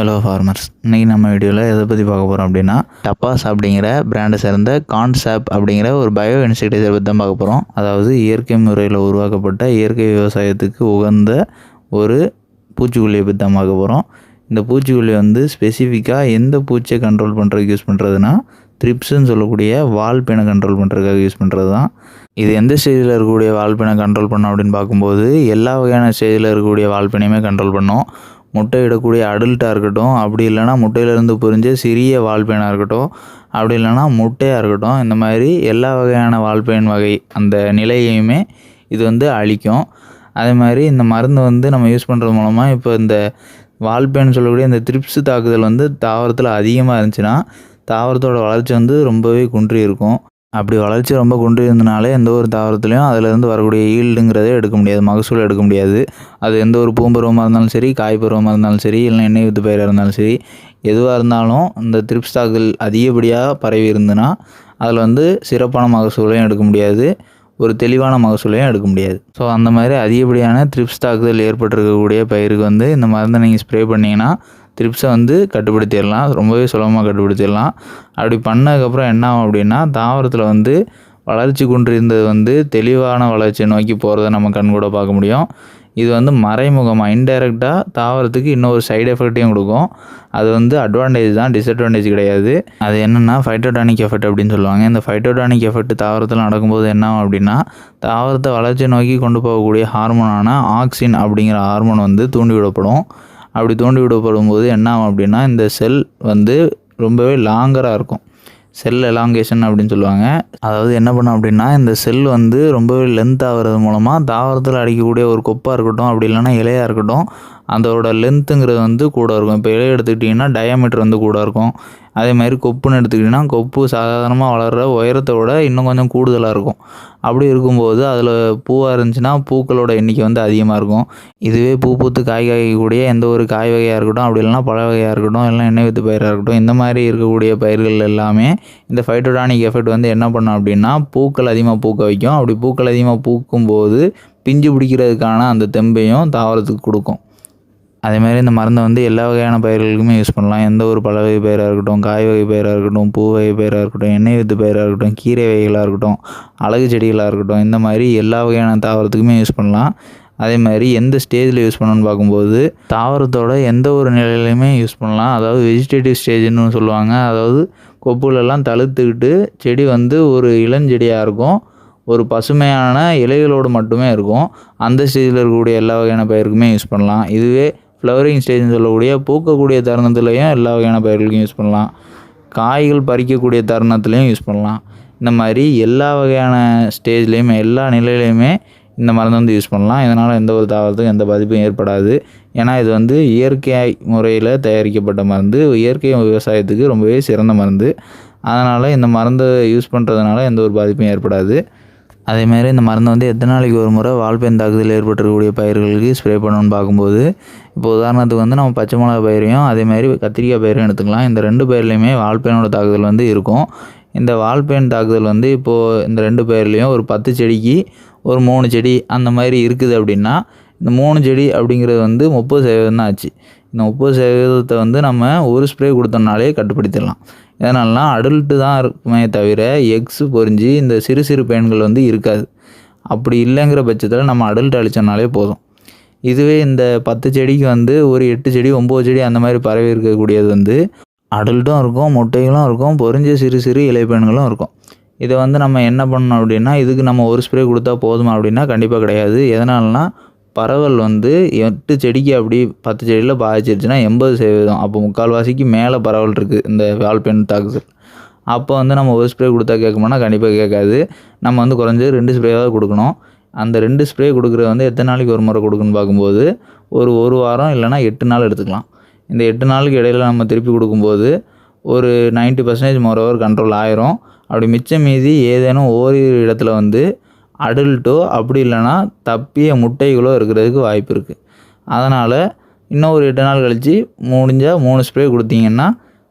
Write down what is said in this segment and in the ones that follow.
Hello farmers இன்றைக்கி நம்ம வீடியோவில் எதை பற்றி பார்க்க போகிறோம் அப்படின்னா டப்பாஸ் அப்படிங்கிற பிராண்டை சேர்ந்த கான்சாப் அப்படிங்கிற ஒரு பயோ இன்செக்டிசைட் பற்றி தான் பார்க்க போகிறோம் அதாவது இயற்கை முறையில் உருவாக்கப்பட்ட இயற்கை விவசாயத்துக்கு உகந்த ஒரு பூச்சிக்கொல்லியை பற்றி தான் பார்க்க போகிறோம் இந்த பூச்சிக்கொல்லி வந்து ஸ்பெசிஃபிக்காக எந்த பூச்சியை கண்ட்ரோல் பண்ணுறதுக்கு யூஸ் பண்ணுறதுனா த்ரிப்ஸ்ன்னு சொல்லக்கூடிய வால்பேனை கண்ட்ரோல் பண்ணுறதுக்காக யூஸ் பண்ணுறது தான். இது எந்த ஸ்டேஜில் இருக்கக்கூடிய வால்பேனை கண்ட்ரோல் பண்ணோம் அப்படின்னு பார்க்கும்போது எல்லா வகையான ஸ்டேஜில் இருக்கக்கூடிய வால்பேனையுமே கண்ட்ரோல் பண்ணோம். முட்டை இடக்கூடிய அடல்ட்டாக இருக்கட்டும் அப்படி இல்லைன்னா முட்டையிலேருந்து புரிஞ்ச சிறிய வால்பேனாக இருக்கட்டும் அப்படி இல்லைன்னா முட்டையாக இருக்கட்டும் இந்த மாதிரி எல்லா வகையான வால்பேன் வகை அந்த நிலையையுமே இது வந்து அழிக்கும். அதே மாதிரி இந்த மருந்து வந்து நம்ம யூஸ் பண்ணுறது மூலமாக இப்போ இந்த வால்பேன் சொல்லக்கூடிய இந்த த்ரிப்ஸ் தாக்குதல் வந்து தாவரத்தில் அதிகமாக இருந்துச்சுன்னா தாவரத்தோட வளர்ச்சி வந்து ரொம்பவே குன்றி இருக்கும். அப்படி வளர்ச்சி ரொம்ப கொண்டு இருந்தனாலே எந்த ஒரு தாவரத்துலையும் அதிலேருந்து வரக்கூடிய ஈல்டுங்கிறதே எடுக்க முடியாது. மகசூல் எடுக்க முடியாது. அது எந்த ஒரு பூம்பருவமாக இருந்தாலும் சரி காய்பருவமாக இருந்தாலும் சரி இல்லை எண்ணெய் வித்து பயிராக இருந்தாலும் சரி எதுவாக இருந்தாலும் இந்த த்ரிப்ஸ் அதிகப்படியாக பரவி இருந்துன்னா அதில் வந்து சிறப்பான மகசூலையும் எடுக்க முடியாது. ஒரு தெளிவான மகசூலையும் எடுக்க முடியாது. ஸோ அந்த மாதிரி அதிகப்படியான த்ரிப்ஸ் தாக்குதல் ஏற்பட்டிருக்கக்கூடிய பயிருக்கு வந்து இந்த மருந்தை நீங்கள் ஸ்ப்ரே பண்ணிங்கன்னா த்ரிப்ஸை வந்து கட்டுப்படுத்திடலாம். ரொம்பவே சுலபமாக கட்டுப்படுத்திடலாம். அப்படி பண்ணதுக்கப்புறம் என்ன ஆகும் அப்படின்னா தாவரத்தில் வந்து வளர்ச்சி குன்றிருந்தது வந்து தெளிவான வளர்ச்சியை நோக்கி போகிறத நம்ம கண் கூட பார்க்க முடியும். இது வந்து மறைமுகமாக இன்டைரக்டாக தாவரத்துக்கு இன்னொரு சைடு எஃபெக்ட்டையும் கொடுக்கும். அது வந்து அட்வான்டேஜ் தான் டிஸ்அட்வான்டேஜ் கிடையாது. அது என்னென்னா ஃபைட்டோடானிக் எஃபெக்ட் அப்படின்னு சொல்லுவாங்க. இந்த ஃபைட்டோடானிக் எஃபெக்ட் தாவரத்தில் நடக்கும்போது என்ன ஆகும் அப்படின்னா தாவரத்தை வளர்ச்சி நோக்கி கொண்டு போகக்கூடிய ஹார்மோனான ஆக்சின் அப்படிங்கிற ஹார்மோன் வந்து தூண்டி விடப்படும் அப்படி தோண்டி விடப்படும் போது என்ன ஆகும் அப்படின்னா இந்த செல் வந்து ரொம்பவே லாங்கராக இருக்கும். செல் எலாங்கேஷன் அப்படின்னு சொல்லுவாங்க. அதாவது என்ன பண்ணும் அப்படின்னா இந்த செல் வந்து ரொம்பவே லென்த் ஆகிறது மூலமாக தாவரத்தில் அடிக்கக்கூடிய ஒரு கொப்பாக இருக்கட்டும் அப்படி இல்லைன்னா இலையாக இருக்கட்டும் அதோட லென்த்துங்கிறது வந்து கூட இருக்கும். இப்போ இலையை எடுத்துக்கிட்டிங்கன்னா டயாமீட்டர் வந்து கூட இருக்கும். அதே மாதிரி கொப்புன்னு எடுத்துக்கிட்டிங்கன்னா கொப்பு சாதாரணமாக வளர்கிற உயரத்தை விட இன்னும் கொஞ்சம் கூடுதலாக இருக்கும். அப்படி இருக்கும்போது அதில் பூவாக இருந்துச்சுன்னா பூக்களோட எண்ணிக்கை வந்து அதிகமாக இருக்கும். இதுவே பூ பூத்து காய் காய்க்கக்கூடிய எந்த ஒரு காய் வகையாக இருக்கட்டும் அப்படி இல்லைனா பழ வகையாக இருக்கட்டும் இல்லை எண்ணெய் வித்து பயிராக இருக்கட்டும் இந்த மாதிரி இருக்கக்கூடிய பயிர்கள் எல்லாமே இந்த ஃபைட்டோடானிக் எஃபெக்ட் வந்து என்ன பண்ணும் அப்படின்னா பூக்கள் அதிகமாக பூக்க வைக்கும். அப்படி பூக்கள் அதிகமாக பூக்கும்போது பிஞ்சு பிடிக்கிறதுக்கான அந்த தெம்பையும் தாவரத்துக்கு கொடுக்கும். அதேமாதிரி இந்த மருந்தை வந்து எல்லா வகையான பயிர்களுக்குமே யூஸ் பண்ணலாம். எந்த ஒரு பழ வகை பயிராக இருக்கட்டும் காய் வகை பயிராக இருக்கட்டும் பூ வகை பயிராக இருக்கட்டும் எண்ணெய் வித்து பயிராக இருக்கட்டும் கீரை வகைகளாக இருக்கட்டும் அழகு செடிகளாக இருக்கட்டும் இந்த மாதிரி எல்லா வகையான தாவரத்துக்குமே யூஸ் பண்ணலாம். அதே மாதிரி எந்த ஸ்டேஜில் யூஸ் பண்ணணும்னு பார்க்கும்போது தாவரத்தோட எந்த ஒரு நிலையிலையுமே யூஸ் பண்ணலாம். அதாவது வெஜிடேட்டிவ் ஸ்டேஜ்னு சொல்லுவாங்க. அதாவது கொப்புலெல்லாம் தழுத்துக்கிட்டு செடி வந்து ஒரு இளஞ்செடியாக இருக்கும். ஒரு பசுமையான இலைகளோடு மட்டுமே இருக்கும். அந்த ஸ்டேஜில் இருக்கக்கூடிய எல்லா வகையான பயிருக்குமே யூஸ் பண்ணலாம். இதுவே ஃப்ளவரிங் ஸ்டேஜ்னு சொல்லக்கூடிய பூக்கக்கூடிய தருணத்துலையும் எல்லா வகையான பயிர்களுக்கும் யூஸ் பண்ணலாம். காய்கள் பறிக்கக்கூடிய தருணத்துலேயும் யூஸ் பண்ணலாம். இந்த மாதிரி எல்லா வகையான ஸ்டேஜ்லேயுமே எல்லா நிலையிலையுமே இந்த மருந்து வந்து யூஸ் பண்ணலாம். இதனால் எந்த ஒரு தாவரத்துக்கும் எந்த பாதிப்பும் ஏற்படாது. ஏன்னா இது வந்து இயற்கை முறையில் தயாரிக்கப்பட்ட மருந்து. இயற்கை விவசாயத்துக்கு ரொம்பவே சிறந்த மருந்து. அதனால் இந்த மருந்தை யூஸ் பண்ணுறதுனால எந்த ஒரு பாதிப்பும் ஏற்படாது. அதேமாதிரி இந்த மருந்தை வந்து எத்தனை நாளைக்கு ஒரு முறை வால்பேன் தாக்குதல் ஏற்பட்டிருக்கக்கூடிய பயிர்களுக்கு ஸ்ப்ரே பண்ணணும்னு பார்க்கும்போது இப்போ உதாரணத்துக்கு வந்து நம்ம பச்சை மிளகா பயிரையும் அதேமாதிரி கத்திரிக்காய் பயிரையும் எடுத்துக்கலாம். இந்த ரெண்டு பயிர்லையுமே வால்பேனோட தாக்குதல் வந்து இருக்கும். இந்த வால்பேன் தாக்குதல் வந்து இப்போது இந்த ரெண்டு பயிர்லேயும் ஒரு பத்து செடிக்கு ஒரு மூணு செடி அந்த மாதிரி இருக்குது அப்படின்னா இந்த மூணு செடி அப்படிங்கிறது வந்து முப்பது சதவீதம் தான் ஆச்சு. இந்த முப்பது சதவீதத்தை வந்து நம்ம ஒரு ஸ்ப்ரே கொடுத்தோம்னாலே கட்டுப்படுத்திடலாம். எதனாலனா அடல்ட்டு தான் இருக்குமே தவிர எக்ஸு பொறிஞ்சு இந்த சிறு சிறு பெண்கள் வந்து இருக்காது. அப்படி இல்லைங்கிற பட்சத்தில் நம்ம அடல்ட் அழிச்சோம்னாலே போதும். இதுவே இந்த பத்து செடிக்கு வந்து ஒரு எட்டு செடி ஒம்பது செடி அந்த மாதிரி பரவி இருக்கக்கூடியது வந்து அடல்ட்டும் இருக்கும் முட்டைகளும் இருக்கும் பொறிஞ்ச சிறு சிறு இலைப்பெண்களும் இருக்கும். இதை வந்து நம்ம என்ன பண்ணணும் அப்படின்னா இதுக்கு நம்ம ஒரு ஸ்ப்ரே கொடுத்தா போதுமா அப்படின்னா கண்டிப்பாக கிடையாது. எதனாலனா பரவல் வந்து எட்டு செடிக்கு அப்படி பத்து செடியில் பாதிச்சிருச்சுன்னா எண்பது சதவீதம். அப்போ முக்கால்வாசிக்கு மேலே பரவல் இருக்குது இந்த வால்பென் தாக்குதல். அப்போ வந்து நம்ம ஒரு ஸ்ப்ரே கொடுத்தா கேட்கணும்னா கண்டிப்பாக கேட்காது. நம்ம வந்து குறைஞ்சது ரெண்டு ஸ்ப்ரேவாக கொடுக்கணும். அந்த ரெண்டு ஸ்ப்ரே கொடுக்குறது வந்து எத்தனை நாளைக்கு ஒரு முறை கொடுக்குன்னு பார்க்கும்போது ஒரு ஒரு வாரம் இல்லைனா எட்டு நாள் எடுத்துக்கலாம். இந்த எட்டு நாளுக்கு இடையில நம்ம திருப்பி கொடுக்கும்போது ஒரு நைன்ட்டி பர்சன்டேஜ் மோரோவர் கண்ட்ரோல் ஆயிரும். அப்படி மிச்சம் மீதி ஏதேனும் ஓரிரு இடத்துல வந்து அடல்ட்டோ அப்படி இல்லைன்னா தப்பிய முட்டைகளோ இருக்கிறதுக்கு வாய்ப்பு இருக்குது அதனால் இன்னும் ஒரு எட்டு நாள் கழித்து முடிஞ்சால் மூணு ஸ்ப்ரே கொடுத்தீங்கன்னா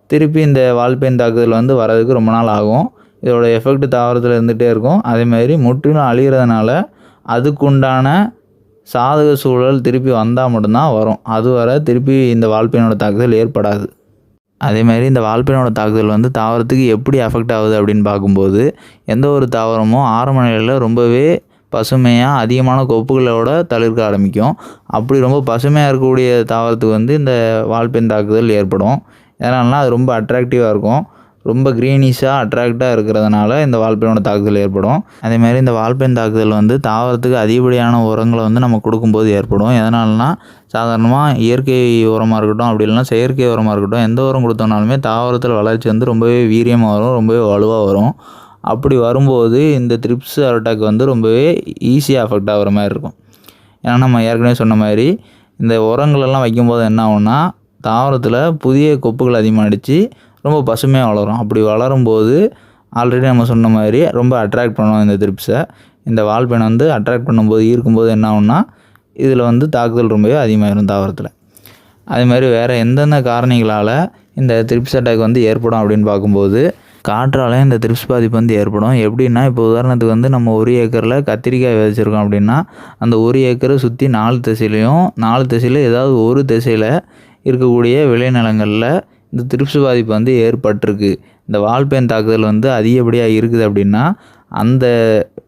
திருப்பி இந்த வால்பேன் தாக்குதல் வந்து வரதுக்கு ரொம்ப நாள் ஆகும். இதோட எஃபெக்ட் தாவரத்தில் இருந்துகிட்டே இருக்கும். அதேமாதிரி முற்றிலும் அழிகிறதுனால அதுக்குண்டான சாதக சூழல் திருப்பி வந்தால் மட்டும்தான் வரும். அதுவரை திருப்பி இந்த வால்பேனோட தாக்குதல் ஏற்படாது. அதே மாதிரி இந்த வால்பேனோட தாக்குதல் வந்து தாவரத்துக்கு எப்படி அஃபெக்ட் ஆகுது அப்படின்னு பார்க்கும்போது எந்த ஒரு தாவரமும் ஆரம்ப நிலையில் ரொம்பவே பசுமையாக அதிகமான கொப்புகளோட தளிர்க்க ஆரம்பிக்கும். அப்படி ரொம்ப பசுமையாக இருக்கக்கூடிய தாவரத்துக்கு வந்து இந்த வால்பேன் தாக்குதல் ஏற்படும். ஏன்னால்னா அது ரொம்ப அட்ராக்டிவாக இருக்கும். ரொம்ப க்ரீனிஷாக அட்ராக்டாக இருக்கிறதுனால இந்த வால்பேனோட தாக்குதல் ஏற்படும். அதேமாதிரி இந்த வால்பேன் தாக்குதல் வந்து தாவரத்துக்கு அதிகப்படியான உரங்களை வந்து நம்ம கொடுக்கும்போது ஏற்படும். எதனாலனா சாதாரணமாக இயற்கை உரமாக இருக்கட்டும் அப்படி இல்லைனா செயற்கை உரமாக இருக்கட்டும் எந்த உரம் கொடுத்தோம்னாலுமே தாவரத்தில் வளர்ச்சி வந்து ரொம்பவே வீரியமாக வரும் ரொம்பவே வலுவாக வரும். அப்படி வரும்போது இந்த த்ரிப்ஸ் அட்டாக் வந்து ரொம்பவே ஈஸியாக அஃபெக்ட் ஆகிற மாதிரி இருக்கும். ஏன்னா நம்ம ஏற்கனவே சொன்ன மாதிரி இந்த உரங்களெல்லாம் வைக்கும்போது என்ன ஆகும்னா தாவரத்தில் புதிய கொப்புகள் அடித்து ரொம்ப பசுமையாக வளரும். அப்படி வளரும்போது ஆல்ரெடி நம்ம சொன்ன மாதிரி ரொம்ப அட்ராக்ட் பண்ணுவோம் இந்த த்ரிப்ஸை இந்த வால்பேனை வந்து அட்ராக்ட் பண்ணும்போது ஈர்க்கும்போது என்ன ஆகும்னா இதில் வந்து தாக்குதல் ரொம்பவே அதிகமாகிடும் தாவரத்தில். அதே மாதிரி வேறு எந்தெந்த காரணிகளால் இந்த த்ரிப்ஸ் அட்டாக் வந்து ஏற்படும் அப்படின்னு பார்க்கும்போது காற்றாலே இந்த த்ரிப்ஸ் பாதிப்பு வந்து ஏற்படும். எப்படின்னா இப்போ உதாரணத்துக்கு வந்து நம்ம ஒரு ஏக்கரில் கத்திரிக்காய் விதைச்சிருக்கோம் அப்படின்னா அந்த ஒரு ஏக்கரை சுற்றி நாலு திசையிலையும் நாலு திசையில் ஏதாவது ஒரு திசையில் இருக்கக்கூடிய விளைநிலங்களில் இந்த த்ரிப்ஸ் பாதிப்பு வந்து ஏற்பட்டிருக்கு. இந்த வால்பேன் தாக்குதல் வந்து அதிகப்படியாக இருக்குது அப்படின்னா அந்த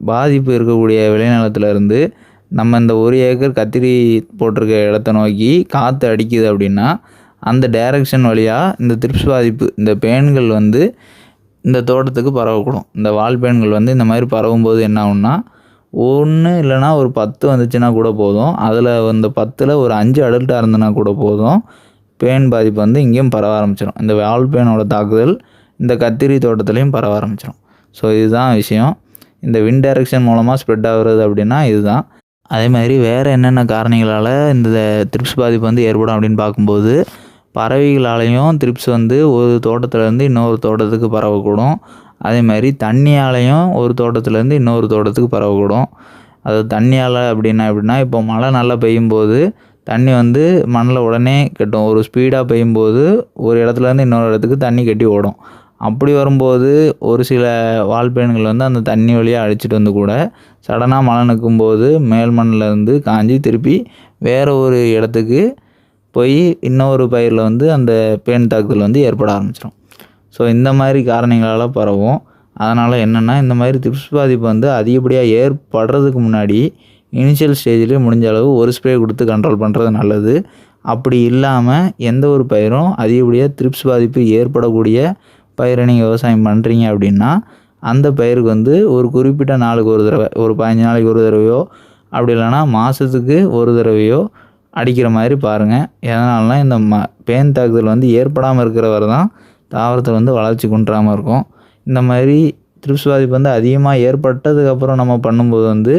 பாதிப்பு இருக்கக்கூடிய விளைநிலத்திலேருந்து நம்ம இந்த ஒரு ஏக்கர் கத்திரி போட்டிருக்க இடத்த நோக்கி காற்று அடிக்குது அப்படின்னா அந்த டைரக்ஷன் வழியாக இந்த த்ரிப்ஸ் பாதிப்பு இந்த பேன்கள் வந்து இந்த தோட்டத்துக்கு பரவக்கூடும். இந்த வால்பேன்கள் வந்து இந்த மாதிரி பரவும்போது என்ன ஆகும்னா ஒன்று இல்லைனா ஒரு பத்து வந்துச்சுன்னா கூட போதும். அதில் அந்த பத்தில் ஒரு அஞ்சு அடல்ட்டாக இருந்ததுன்னா கூட போதும். பேன் பாதிப்பு வந்து இங்கேயும் பரவ ஆரம்பிச்சிடும் இந்த வால் வால்பேனோட தாக்குதல் இந்த கத்திரி தோட்டத்துலேயும் பரவ ஆரம்பிச்சிடும் ஸோ இதுதான் விஷயம். இந்த வின் டைரக்ஷன் மூலமாக ஸ்ப்ரெட் ஆகுறது அப்படின்னா இதுதான். அதே மாதிரி வேறு என்னென்ன காரணிகளால் இந்த த்ரிப்ஸ் பாதிப்பு வந்து ஏற்படும் அப்படின்னு பார்க்கும்போது பறவைகளாலையும் த்ரிப்ஸ் வந்து ஒரு தோட்டத்துலேருந்து இன்னொரு தோட்டத்துக்கு பரவக்கூடும். அதே மாதிரி தண்ணியாலையும் ஒரு தோட்டத்துலேருந்து இன்னொரு தோட்டத்துக்கு பரவக்கூடும். அது தண்ணியால் அப்படின்னா எப்படின்னா இப்போ மழை நல்லா பெய்யும்போது தண்ணி வந்து மண்ணில் உடனே கட்டும். ஒரு ஸ்பீடாக பெய்யும்போது ஒரு இடத்துலேருந்து இன்னொரு இடத்துக்கு தண்ணி கட்டி ஓடும். அப்படி வரும்போது ஒரு சில வால்பேன்கள் வந்து அந்த தண்ணி வழியாக அடிச்சிட்டு வந்து கூட சடனாக மழை நிற்கும்போது மேல் மண்ணிலேருந்து காஞ்சி திருப்பி வேறு ஒரு இடத்துக்கு போய் இன்னொரு பயிரில் வந்து அந்த பேன் தாக்குதல் வந்து ஏற்பட ஆரம்பிச்சிடும் ஸோ இந்த மாதிரி காரணங்களால் பரவும். அதனால் என்னென்னா இந்த மாதிரி திப்ஸ் பாதிப்பு வந்து அதிகப்படியாக ஏற்படுறதுக்கு முன்னாடி இனிஷியல் ஸ்டேஜ்லேயே முடிஞ்ச அளவு ஒரு ஸ்ப்ரே கொடுத்து கண்ட்ரோல் பண்ணுறது நல்லது. அப்படி இல்லாமல் எந்த ஒரு பயிரும் அதிகப்படியாக த்ரிப்ஸ் பாதிப்பு ஏற்படக்கூடிய பயிரை நீங்கள் விவசாயம் பண்ணுறீங்க அப்படின்னா அந்த பயிருக்கு வந்து ஒரு குறிப்பிட்ட நாளுக்கு ஒரு தடவை ஒரு பதினஞ்சு நாளைக்கு ஒரு தடவையோ அப்படி இல்லைன்னா மாதத்துக்கு ஒரு தடவையோ அடிக்கிற மாதிரி பாருங்கள் எதனாலனா இந்த ம பேன் தாக்குதல் வந்து ஏற்படாமல் இருக்கிற வரை தான் தாவரத்தை வந்து வளர்ச்சி குன்றாமல் இருக்கும். இந்த மாதிரி த்ரிப்ஸ் பாதிப்பு வந்து அதிகமாக ஏற்பட்டதுக்கப்புறம் நம்ம பண்ணும்போது வந்து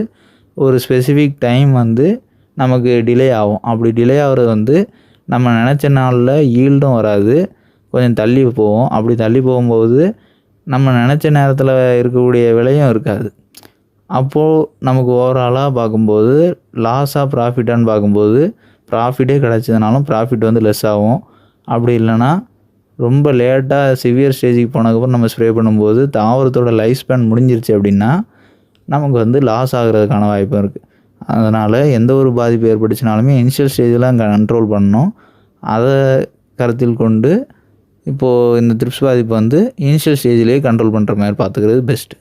ஒரு ஸ்பெசிஃபிக் டைம் வந்து நமக்கு டிலே ஆகும். அப்படி டிலே ஆகிறது வந்து நம்ம நினச்ச நாளில் ஈல்டும் வராது. கொஞ்சம் தள்ளி போவோம். அப்படி தள்ளி போகும்போது நம்ம நினச்ச நேரத்தில் இருக்கக்கூடிய விலையும் இருக்காது. அப்போது நமக்கு ஓவராலாக பார்க்கும்போது லாஸாக ப்ராஃபிட்டான்னு பார்க்கும்போது ப்ராஃபிட்டே கிடச்சதுனாலும் ப்ராஃபிட் வந்து லெஸ் ஆகும். அப்படி இல்லைன்னா ரொம்ப லேட்டாக சிவியர் ஸ்டேஜுக்கு போனதுக்கப்புறம் நம்ம ஸ்ப்ரே பண்ணும்போது தாவரத்தோட லைஃப் ஸ்பேன் முடிஞ்சிருச்சு அப்படின்னா நமக்கு வந்து லாஸ் ஆகிறதுக்கான வாய்ப்பும் இருக்குது அதனால் எந்த ஒரு பாதிப்பு ஏற்பட்டுச்சுனாலுமே இனிஷியல் ஸ்டேஜில் கண்ட்ரோல் பண்ணணும். அதை கருத்தில் கொண்டு இப்போது இந்த த்ரிப்ஸ் பாதிப்பு வந்து இனிஷியல் ஸ்டேஜ்லேயே கண்ட்ரோல் பண்ணுற மாதிரி பார்த்துக்கிறது பெஸ்ட்டு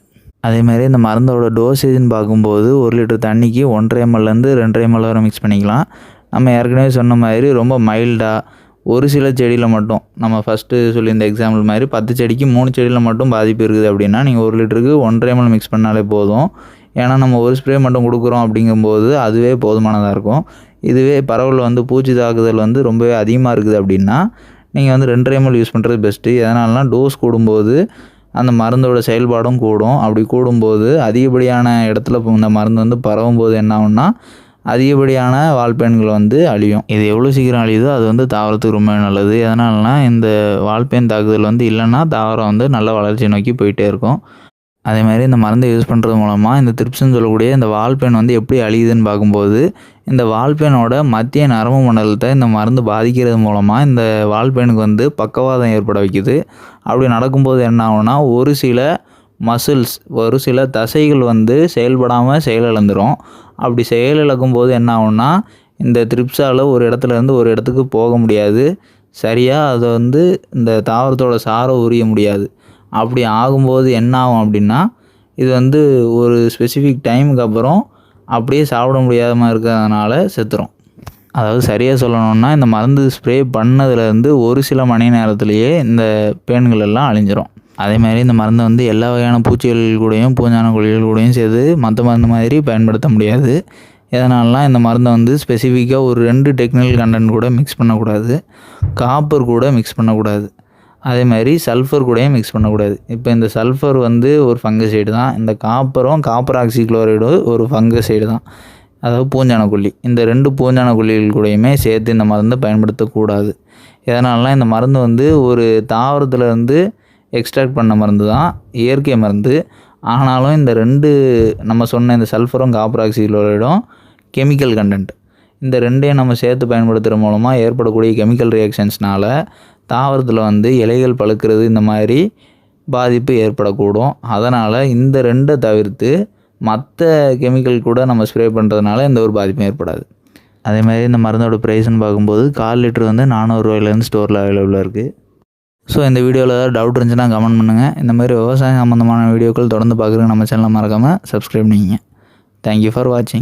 அதே மாதிரி இந்த மருந்தோட டோசேஜ்னு பார்க்கும்போது ஒரு லிட்டர் தண்ணிக்கு ஒன்றரை எம்எல்லேருந்து ரெண்டரை எம்எல் வரை மிக்ஸ் பண்ணிக்கலாம். நம்ம ஏற்கனவே சொன்ன மாதிரி ரொம்ப மைல்டாக ஒரு சில செடியில் மட்டும். நம்ம ஃபஸ்ட்டு சொல்லியிருந்த எக்ஸாம்பிள் மாதிரி பத்து செடிக்கு மூணு செடியில் மட்டும் பாதிப்பு இருக்குது அப்படின்னா நீங்கள் ஒரு லிட்டருக்கு ஒன்றரை எம்எல் மிக்ஸ் பண்ணாலே போதும். ஏன்னா நம்ம ஒரு ஸ்ப்ரே மட்டும் கொடுக்குறோம் அப்படிங்கும்போது அதுவே போதுமானதாக இருக்கும். இதுவே பரவல் வந்து பூச்சி தாக்குதல் வந்து ரொம்பவே அதிகமாக இருக்குது அப்படின்னா நீங்கள் வந்து ரெண்டரை எம்எல் யூஸ் பண்ணுறது பெஸ்ட்டு எதனாலனா டோஸ் கூடும்போது அந்த மருந்தோட செயல்பாடும் கூடும். அப்படி கூடும்போது அதிகப்படியான இடத்துல இந்த மருந்து வந்து பரவும் போது என்ன ஆகும்னா அதிகப்படியான வால்பேன்கள் வந்து அழியும். இது எவ்வளோ சீக்கிரம் அழியுதோ அது வந்து தாவரத்துக்கு ரொம்ப நல்லது. எதனாலனா இந்த வால்பேன் தாக்குதல் வந்து இல்லைன்னா தாவரம் வந்து நல்ல வளர்ச்சி நோக்கி போயிட்டே இருக்கும். அதே மாதிரி இந்த மருந்தை யூஸ் பண்ணுறது மூலமாக இந்த த்ரிப்ஸ்னு சொல்லக்கூடிய இந்த வால்பேன் வந்து எப்படி அழியுதுன்னு பார்க்கும்போது இந்த வால்பேனோட மத்திய நரம்பு மண்டலத்தை இந்த மருந்து பாதிக்கிறது மூலமாக இந்த வால்பேனுக்கு வந்து பக்கவாதம் ஏற்பட வைக்குது. அப்படி நடக்கும்போது என்ன ஆகுன்னா ஒரு சில மசில்ஸ் ஒரு சில தசைகள் வந்து செயல்படாமல் செயலிழந்துடும் அப்படி செயலிழக்கும் போது என்ன ஆகும்னா இந்த த்ரிப்ஸால் ஒரு இடத்துலேருந்து ஒரு இடத்துக்கு போக முடியாது. சரியாக அதை வந்து இந்த தாவரத்தோட சாரை உரிய முடியாது. அப்படி ஆகும்போது என்ன ஆகும் அப்படின்னா இது வந்து ஒரு ஸ்பெசிஃபிக் டைமுக்கு அப்புறம் அப்படியே சாப்பிட முடியாமல் இருக்கிறதுனால செத்துரும். அதாவது சரியாக சொல்லணும்னா இந்த மருந்து ஸ்ப்ரே பண்ணதுலேருந்து ஒரு சில மணி நேரத்துலேயே இந்த பேன்கள் எல்லாம் அழிஞ்சிரும். அதே மாதிரி இந்த மருந்தை வந்து எல்லா வகையான பூச்சிகள் கூடயும் பூஞ்சான கொல்லிகள் கூடயும் சேர்த்து மற்ற மருந்து மாதிரி பயன்படுத்த முடியாது. எதனாலலாம் இந்த மருந்தை வந்து ஸ்பெசிஃபிக்காக ஒரு ரெண்டு டெக்னிக்கல் கண்டென்ட் கூட மிக்ஸ் பண்ணக்கூடாது. காப்பர் கூட மிக்ஸ் பண்ணக்கூடாது. அதே மாதிரி சல்ஃபர் கூடயும் மிக்ஸ் பண்ணக்கூடாது. இப்போ இந்த சல்ஃபர் வந்து ஒரு ஃபங்கசைடு தான். இந்த காப்பரும் காப்பர் ஆக்சிக்ளோரைடும் ஒரு ஃபங்கசைடு தான். அதாவது பூஞ்சான கொல்லி இந்த ரெண்டு பூஞ்சான கொல்லிகள் கூடயுமே சேர்த்து இந்த மருந்தை பயன்படுத்தக்கூடாது. எதனாலலாம் இந்த மருந்து வந்து ஒரு தாவரத்தில் இருந்து எக்ஸ்ட்ராக்ட் பண்ண மருந்து தான் இயற்கை மருந்து. ஆனாலும் இந்த ரெண்டு நம்ம சொன்ன இந்த சல்ஃபரும் காப்பர் கெமிக்கல் கண்டென்ட் இந்த ரெண்டையும் நம்ம சேர்த்து பயன்படுத்துகிற மூலமாக ஏற்படக்கூடிய கெமிக்கல் ரியாக்ஷன்ஸ்னால் தாவரத்தில் வந்து இலைகள் பழுக்கிறது இந்த மாதிரி பாதிப்பு ஏற்படக்கூடும். அதனால் இந்த ரெண்டை தவிர்த்து மற்ற கெமிக்கல் கூட நம்ம ஸ்ப்ரே பண்ணுறதுனால எந்த ஒரு பாதிப்பும் ஏற்படாது. அதே மாதிரி இந்த மருந்தோட ப்ரைஸ்னு பார்க்கும்போது கால் லிட்டர் வந்து நானூறுரூவாயிலேருந்து ஸ்டோரில் அவைலபிளாக இருக்குது ஸோ இந்த வீடியோவில் ஏதாவது டவுட் இருந்துச்சுன்னா கமெண்ட் பண்ணுங்கள் இந்த மாதிரி விவசாயம் சம்மந்தமான வீடியோக்கள் தொடர்ந்து பார்க்குறதுக்கு நம்ம சேனலை மறக்காமல் சப்ஸ்கிரைப் பண்ணிக்கங்க. தேங்க்யூ ஃபார் வாட்சிங்